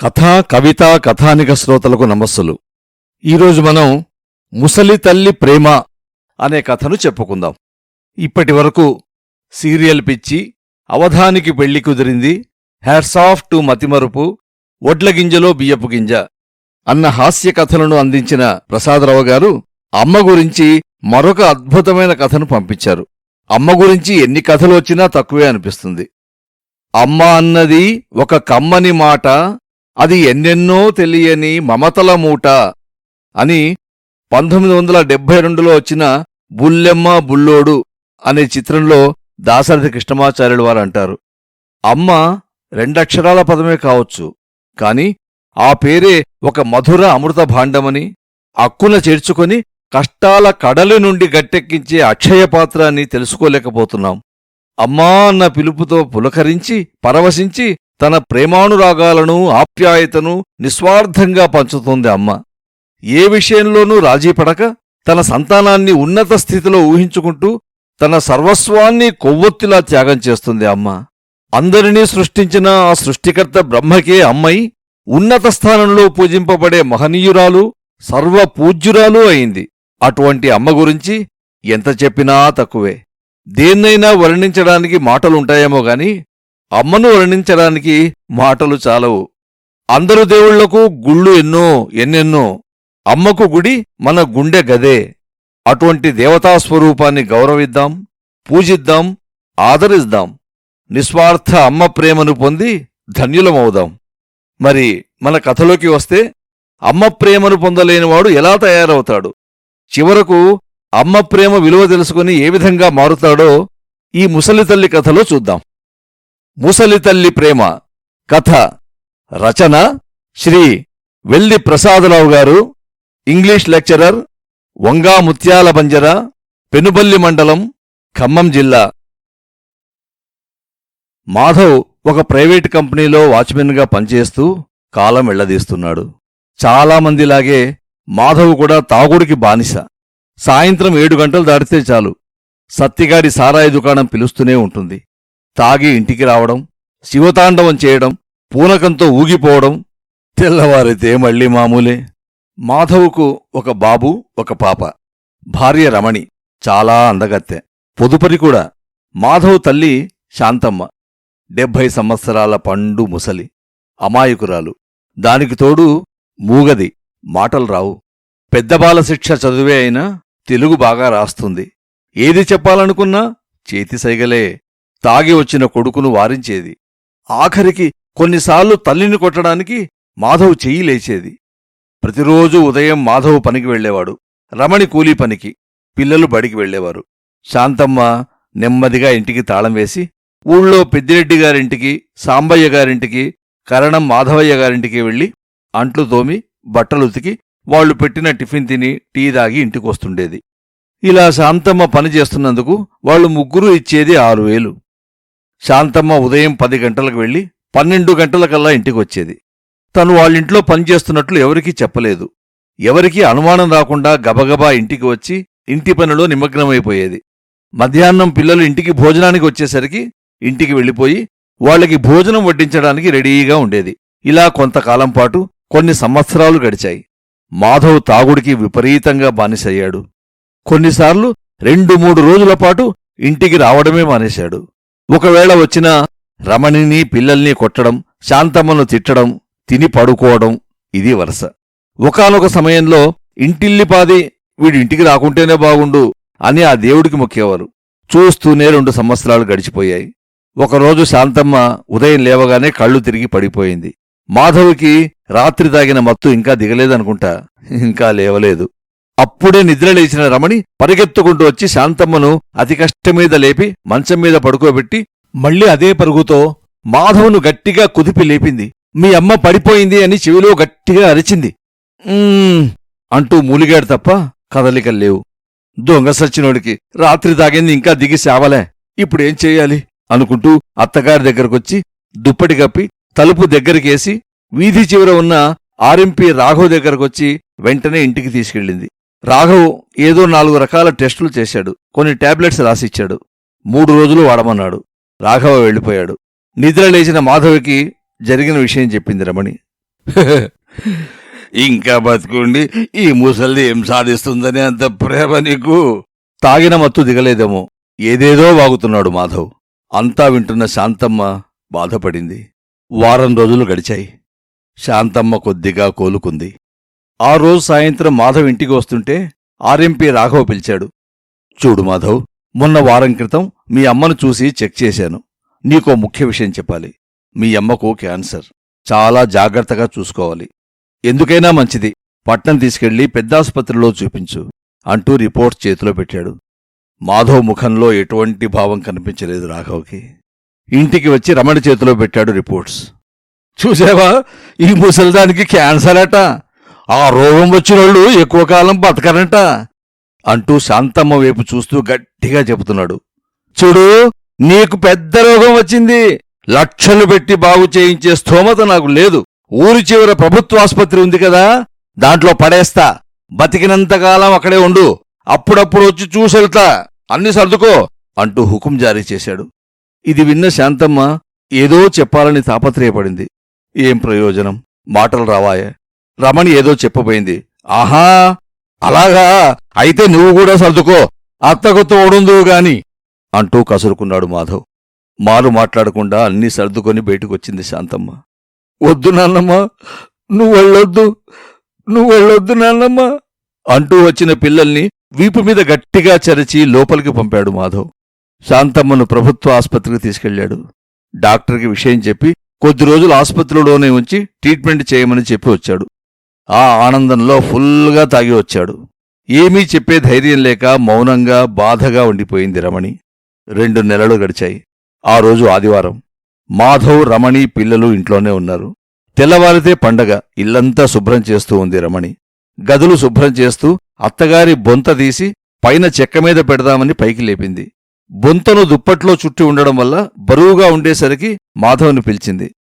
కథా కవిత కథానిక శ్రోతలకు నమస్సులు. ఈరోజు మనం ముసలి తల్లి ప్రేమ అనే కథను చెప్పుకుందాం. ఇప్పటి వరకు సీరియల్ పిచ్చి అవధానికి పెళ్ళి కుదిరింది హ్యాట్సాఫ్ టు మతిమరుపు ఒడ్ల గింజలో బియ్యపు గింజ అన్న హాస్య కథలను అందించిన ప్రసాదరావు గారు అమ్మ గురించి మరొక అద్భుతమైన కథను పంపించారు. అమ్మ గురించి ఎన్ని కథలు వచ్చినా తక్కువే అనిపిస్తుంది. అమ్మ అన్నది ఒక కమ్మని మాట అది ఎన్నెన్నో తెలియని మమతల మూట అని పంతొమ్మిది వందల డెబ్బై రెండులో వచ్చిన బుల్లెమ్మ బుల్లోడు అనే చిత్రంలో దాసరథి కృష్ణమాచార్యులు వారు అంటారు అమ్మ రెండక్షరాల పదమే కావచ్చు కాని ఆ పేరే ఒక మధుర అమృత భాండమని అక్కున చేర్చుకొని కష్టాల కడలి నుండి గట్టెక్కించే అక్షయపాత్ర అని తెలుసుకోలేకపోతున్నాం. అమ్మా అన్న పిలుపుతో పులకరించి పరవశించి తన ప్రేమానురాగాలను ఆప్యాయతను నిస్వార్థంగా పంచుతోంది అమ్మ. ఏ విషయంలోనూ రాజీపడక తన సంతానాన్ని ఉన్నత స్థితిలో ఊహించుకుంటూ తన సర్వస్వాన్ని కొవ్వొత్తిలా త్యాగం చేస్తుంది అమ్మ. అందరినీ సృష్టించిన ఆ సృష్టికర్త బ్రహ్మకే అమ్మై ఉన్నత స్థానంలో పూజింపబడే మహనీయురాలు సర్వపూజ్యురాలు అయింది. అటువంటి అమ్మ గురించి ఎంత చెప్పినా తక్కువే. దేన్నైనా వర్ణించడానికి మాటలుంటాయేమో గాని అమ్మను వర్ణించడానికి మాటలు చాలవు. అందరు దేవుళ్ళకు గుళ్ళు ఎన్నో ఎన్నెన్నో. అమ్మకు గుడి మన గుండె గదే. అటువంటి దేవతా స్వరూపాన్ని గౌరవిద్దాం పూజిద్దాం ఆదరిద్దాం. నిస్వార్థ అమ్మ ప్రేమను పొంది ధన్యులమవుదాం. మరి మన కథలోకి వస్తే అమ్మ ప్రేమను పొందలేనివాడు ఎలా తయారవుతాడు? చివరకు అమ్మ ప్రేమ విలువ తెలుసుకుని ఏ విధంగా మారుతాడో ఈ ముసలి తల్లి కథలో చూద్దాం. ముసలి తల్లి ప్రేమ. కథ రచన శ్రీ వెల్లి ప్రసాదరావు గారు ఇంగ్లీష్ లెక్చరర్ వంగా ముత్యాల బంజర పెనుబల్లి మండలం ఖమ్మం జిల్లా. మాధవ్ ఒక ప్రైవేట్ కంపెనీలో వాచ్మెన్గా పనిచేస్తూ కాలం వెళ్ళదీస్తున్నాడు చాలామందిలాగే మాధవ్ కూడా తాగుడికి బానిస. సాయంత్రం ఏడు గంటలు దాటితే చాలు. సత్తిగాడి సారాయి దుకాణం పిలుస్తూనే ఉంటుంది. తాగి ఇంటికి రావడం శివతాండవం చేయడం పూనకంతో ఊగిపోవడం తెల్లవారితే మళ్ళీ మామూలే. మాధవుకు ఒక బాబు ఒక పాప. భార్య రమణి చాలా అందగత్తె. పొదుపరి కూడా మాధవ్ తల్లి శాంతమ్మ. డెబ్భై సంవత్సరాల పండు ముసలి. అమాయకురాలు. దానికి తోడు మూగది. మాటలు రావు. పెద్ద శిక్ష చదువే అయినా తెలుగు బాగా రాస్తుంది. ఏది చెప్పాలనుకున్నా చేతి సైగలే. తాగి వచ్చిన కొడుకును వారించేది. ఆఖరికి కొన్నిసార్లు తల్లిని కొట్టడానికి మాధవ్ చెయ్యి లేచేది. ప్రతిరోజూ ఉదయం మాధవ్ పనికి వెళ్ళేవాడు రమణి కూలీ పనికి పిల్లలు బడికి వెళ్ళేవారు శాంతమ్మ నెమ్మదిగా ఇంటికి తాళం వేసి ఊళ్ళో పెద్దిరెడ్డి గారింటికి సాంబయ్య గారింటికి కరణం మాధవయ్య గారింటికి వెళ్ళి అంట్లు తోమి బట్టలు ఉతికి వాళ్ళు పెట్టిన టిఫిన్ తిని టీ దాగి ఇంటికొస్తుండేది. ఇలా శాంతమ్మ పని చేస్తున్నందుకు వాళ్ళు ముగ్గురు ఇచ్చేది ఆరు వేలు. శాంతమ్మ ఉదయం పది గంటలకు వెళ్ళి పన్నెండు గంటలకల్లా ఇంటికొచ్చేది. తను వాళ్ళింట్లో పనిచేస్తున్నట్లు ఎవరికీ చెప్పలేదు. ఎవరికీ అనుమానం రాకుండా గబగబా ఇంటికి వచ్చి ఇంటి పనిలో నిమగ్నమైపోయేది. మధ్యాహ్నం పిల్లలు ఇంటికి భోజనానికి వచ్చేసరికి ఇంటికి వెళ్ళిపోయి వాళ్ళకి భోజనం వడ్డించడానికి రెడీగా ఉండేది. ఇలా కొంతకాలం పాటు కొన్ని సంవత్సరాలు గడిచాయి. మాధవ్ తాగుడికి విపరీతంగా బానిసయ్యాడు. కొన్నిసార్లు రెండు మూడు రోజుల పాటు ఇంటికి రావడమే మానేశాడు. ఒకవేళ వచ్చినా రమణిని పిల్లల్ని కొట్టడం శాంతమ్మను తిట్టడం తిని పడుకోవడం ఇది వరస. ఒకానొక సమయంలో ఇంటిల్లిపాది వీడింటికి రాకుంటేనే బాగుండు అని ఆ దేవుడికి మొక్కేవారు. చూస్తూనే రెండు సంవత్సరాలు గడిచిపోయాయి. ఒకరోజు శాంతమ్మ ఉదయం లేవగానే కళ్ళు తిరిగి పడిపోయింది. మాధవికి రాత్రి తాగిన మత్తు ఇంకా దిగలేదనుకుంటా. ఇంకా లేవలేదు. అప్పుడే నిద్రలేచిన రమణి పరిగెత్తుకుంటూ వచ్చి శాంతమ్మను అతి కష్టమీద లేపి మంచం మీద పడుకోబెట్టి మళ్ళీ అదే పరుగుతో మాధవ్ను గట్టిగా కుదిపి లేపింది. మీ అమ్మ పడిపోయింది అని చెవిలో గట్టిగా అరిచింది. అంటూ మూలిగాడు తప్ప కదలికలు లేవు. దొంగ సచ్చినోడికి రాత్రి తాగింది ఇంకా దిగి సేవలే. ఇప్పుడేం చెయ్యాలి అనుకుంటూ అత్తగారి దగ్గరకొచ్చి దుప్పటి కప్పి తలుపు దగ్గరికేసి వీధి చివర ఉన్న ఆర్ఎంపీ రాఘవ్ దగ్గరకొచ్చి వెంటనే ఇంటికి తీసుకెళ్ళింది. రాఘవ్ ఏదో నాలుగు రకాల టెస్టులు చేశాడు. కొన్ని టాబ్లెట్స్ రాసిచ్చాడు. మూడు రోజులు వాడమన్నాడు. రాఘవ వెళ్ళిపోయాడు. నిద్ర లేచిన మాధవికి జరిగిన విషయం చెప్పింది రమణి. ఇంకా బతుకుండి ఈ ముసల్ది ఏం సాధిస్తుందని అంత ప్రేమ నీకు? తాగిన మత్తు దిగలేదేమో. ఏదేదో వాగుతున్నాడు మాధవ్. అంతా వింటున్న శాంతమ్మ బాధపడింది. వారం రోజులు గడిచాయి. శాంతమ్మ కొద్దిగా కోలుకుంది. ఆ రోజు సాయంత్రం మాధవ్ ఇంటికి వస్తుంటే ఆర్ఎంపీ రాఘవ పిలిచాడు. చూడు మాధవ్ మొన్న వారం క్రితం మీ అమ్మను చూసి చెక్ చేశాను. నీకో ముఖ్య విషయం చెప్పాలి. మీ అమ్మకు క్యాన్సర్. చాలా జాగ్రత్తగా చూసుకోవాలి. ఎందుకైనా మంచిది. పట్నం తీసుకెళ్ళి పెద్దాసుపత్రిలో చూపించు అంటూ రిపోర్ట్ చేతిలో పెట్టాడు. మాధవ్ ముఖంలో ఎటువంటి భావం కనిపించలేదు రాఘవ్కి. ఇంటికి వచ్చి రమణ చేతిలో పెట్టాడు రిపోర్ట్స్. చూసావా? ఈ ముసలిదానికి క్యాన్సర్ అట. ఆ రోగం వచ్చినోళ్ళు ఎక్కువ కాలం బతకరంట. అంటూ శాంతమ్మ వైపు చూస్తూ గట్టిగా చెబుతున్నాడు. చూడు నీకు పెద్ద రోగం వచ్చింది. లక్షలు పెట్టి బాగు చేయించే స్థోమత నాకు లేదు. ఊరి చివర ప్రభుత్వ ఆసుపత్రి ఉంది కదా దాంట్లో పడేస్తా. బతికినంతకాలం అక్కడే ఉండు. అప్పుడప్పుడు వచ్చి చూసెళ్తా. అన్ని సర్దుకో అంటూ హుకుం జారీ చేశాడు. ఇది విన్న శాంతమ్మ ఏదో చెప్పాలని తాపత్రయపడింది. ఏం ప్రయోజనం? మాటలు రావాయే. రమణి ఏదో చెప్పబోయింది. ఆహా అలాగా? అయితే నువ్వు కూడా సర్దుకో. అత్తకు తోడుందువు గాని అంటూ కసురుకున్నాడు మాధవ్. మారు మాట్లాడకుండా అన్నీ సర్దుకొని బయటకొచ్చింది శాంతమ్మ. వద్దు నాన్నమ్మ నువ్వు వెళ్ళొద్దు నువ్వు వెళ్ళొద్దు నాన్నమ్మ అంటూ వచ్చిన పిల్లల్ని వీపు మీద గట్టిగా చరిచి లోపలికి పంపాడు మాధవ్. శాంతమ్మను ప్రభుత్వ ఆసుపత్రికి తీసుకెళ్ళాడు. డాక్టర్కి విషయం చెప్పి కొద్ది రోజులు ఆసుపత్రిలోనే ఉంచి ట్రీట్మెంట్ చేయమని చెప్పి వచ్చాడు. ఆ ఆనందంలో ఫుల్గా తాగి వచ్చాడు. ఏమీ చెప్పే ధైర్యం లేక మౌనంగా బాధగా ఉండిపోయింది రమణి. రెండు నెలలు గడిచాయి. ఆ రోజు ఆదివారం. మాధవ్ రమణి పిల్లలు ఇంట్లోనే ఉన్నారు. తెల్లవారితే పండగ. ఇల్లంతా శుభ్రం చేస్తూ ఉంది రమణి. గదులు శుభ్రం చేస్తూ అత్తగారి బొంత తీసి పైన చెక్క మీద పెడదామని పైకి లేపింది. బొంతను దుప్పట్లో చుట్టి ఉండడం వల్ల బరువుగా ఉండేసరికి మాధవ్ని పిలిచింది.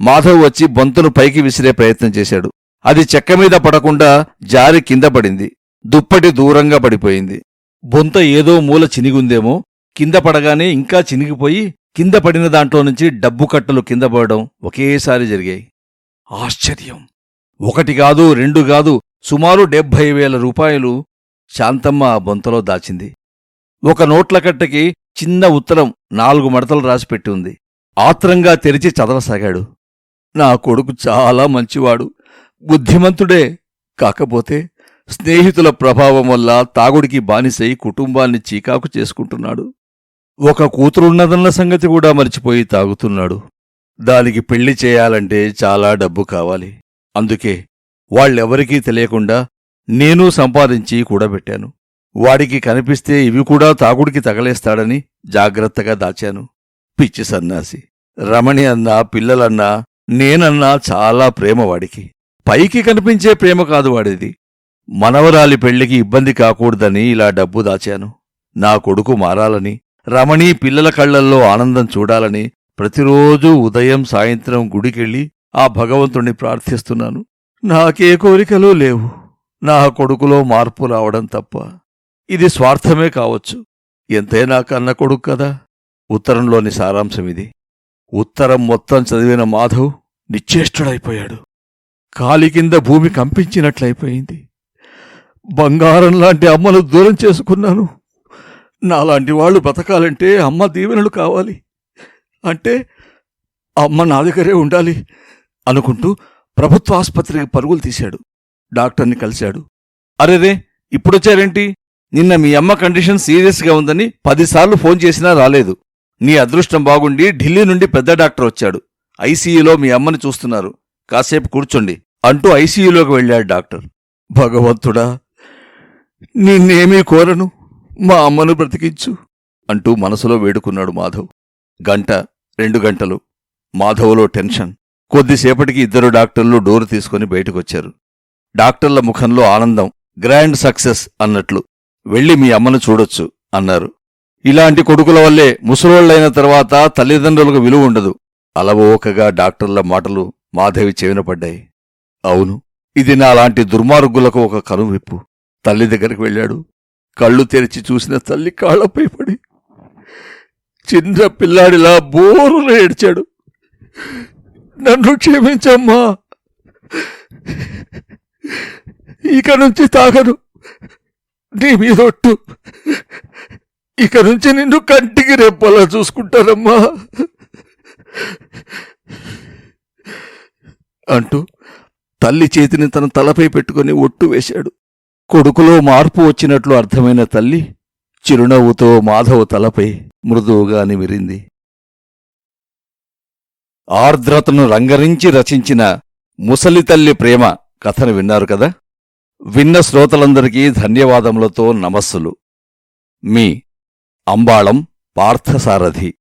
మాధవ్ వచ్చి బొంతను పైకి విసిరే ప్రయత్నం చేశాడు. అది చెక్క మీద పడకుండా జారి కింద పడింది. దుప్పటి దూరంగా పడిపోయింది. బొంత ఏదో మూల చినిగుందేమో కింద పడగానే ఇంకా చినిగిపోయి కింద పడిన దాంట్లో నుంచి డబ్బు కట్టలు కింద పడడం ఒకేసారి జరిగాయి. ఆశ్చర్యం! ఒకటి కాదు రెండు కాదు సుమారు డెబ్భై వేల రూపాయలు శాంతమ్మ ఆ బొంతలో దాచింది. ఒక నోట్ల కట్టకి చిన్న ఉత్తరం నాలుగు మడతలు రాసిపెట్టి ఉంది. ఆత్రంగా తెరిచి చదవసాగాడు. నా కొడుకు చాలా మంచివాడు. బుద్ధిమంతుడే కాకపోతే స్నేహితుల ప్రభావం వల్ల తాగుడికి బానిసై కుటుంబాన్ని చీకాకు చేసుకుంటున్నాడు. ఒక కూతురున్నదన్న సంగతి కూడా మర్చిపోయి తాగుతున్నాడు. దానికి పెళ్ళి చేయాలంటే చాలా డబ్బు కావాలి. అందుకే వాళ్ళెవరికీ తెలియకుండా నేను సంపాదించి కూడబెట్టాను. వాడికి కనిపిస్తే ఇవి కూడా తాగుడికి తగలేస్తాడని జాగ్రత్తగా దాచాను. పిచ్చి సన్నాసి. రమణి అన్నా పిల్లలన్నా నేనన్నా చాలా ప్రేమ వాడికి. పైకి కనిపించే ప్రేమ కాదు వాడిది. మనవరాలి పెళ్ళికి ఇబ్బంది కాకూడదని ఇలా డబ్బు దాచాను. నా కొడుకు మారాలని రమణి పిల్లల కళ్ళల్లో ఆనందం చూడాలని ప్రతిరోజూ ఉదయం సాయంత్రం గుడికెళ్ళి ఆ భగవంతుణ్ణి ప్రార్థిస్తున్నాను. నాకే కోరికలు లేవు. నా కొడుకులో మార్పు రావడం తప్ప. ఇది స్వార్థమే కావచ్చు. ఎంతైనా కన్న కొడుకు కదా? ఉత్తరంలోని సారాంశం ఇది. ఉత్తరం మొత్తం చదివిన మాధవ్ నిశ్చేష్టుడైపోయాడు. కాలి కింద భూమి కంపించినట్లయిపోయింది బంగారం లాంటి అమ్మను దూరం చేసుకున్నాను. నాలాంటి వాళ్ళు బతకాలంటే అమ్మ దీవెనలు కావాలి. అంటే అమ్మ నా దగ్గరే ఉండాలి అనుకుంటూ ప్రభుత్వ ఆసుపత్రికి పరుగులు తీశాడు. డాక్టర్ని కలిశాడు. అరేరే ఇప్పుడొచ్చారేంటి నిన్న మీ అమ్మ కండిషన్ సీరియస్గా ఉందని పదిసార్లు ఫోన్ చేసినా రాలేదు. నీ అదృష్టం బాగుండి ఢిల్లీ నుండి పెద్ద డాక్టర్ వచ్చాడు. ఐసీయూలో మీ అమ్మని చూస్తున్నారు. కాసేపు కూర్చోండి అంటూ ఐసీయూలోకి వెళ్ళాడు డాక్టర్. భగవంతుడా నిన్నేమీ కోరను? మా అమ్మను బ్రతికించు అంటూ మనసులో వేడుకున్నాడు మాధవ్. గంట రెండు గంటలు. మాధవ్లో టెన్షన్. కొద్దిసేపటికి ఇద్దరు డాక్టర్లు డోరు తీసుకుని బయటకొచ్చారు. డాక్టర్ల ముఖంలో ఆనందం గ్రాండ్ సక్సెస్ అన్నట్లు. వెళ్ళి మీ అమ్మను చూడొచ్చు అన్నారు. ఇలాంటి కొడుకుల వల్లే ముసలోళ్ళైన తర్వాత తల్లిదండ్రులకు విలువ ఉండదు. అలవోకగా డాక్టర్ల మాటలు మాధవి చెవిన పడ్డాయి. అవును ఇది నాలాంటి దుర్మార్గులకు ఒక కనువిప్పు. తల్లి దగ్గరికి వెళ్ళాడు. కళ్ళు తెరిచి చూసిన తల్లి కాళ్ళపై పడి చిన్న పిల్లాడిలా బోరున ఏడ్చాడు. నన్ను క్షమించమ్మా. ఇక నుంచి తాగను. నీ మీదొట్టు ఇక నుంచి నిన్ను కంటికి రెప్పలా చూసుకుంటానమ్మా. అంటూ తల్లి చేతిని తన తలపై పెట్టుకుని ఒట్టు వేశాడు. కొడుకులో మార్పు వచ్చినట్లు అర్థమైన తల్లి చిరునవ్వుతో మాధవ తలపై మృదువుగా నిమిరింది. ఆర్ద్రతను రంగరించి రచించిన ముసలి తల్లి ప్రేమ కథను విన్నారు కదా? విన్న శ్రోతలందరికీ ధన్యవాదములతో నమస్సులు. మీ అంబాళం పార్థసారథి.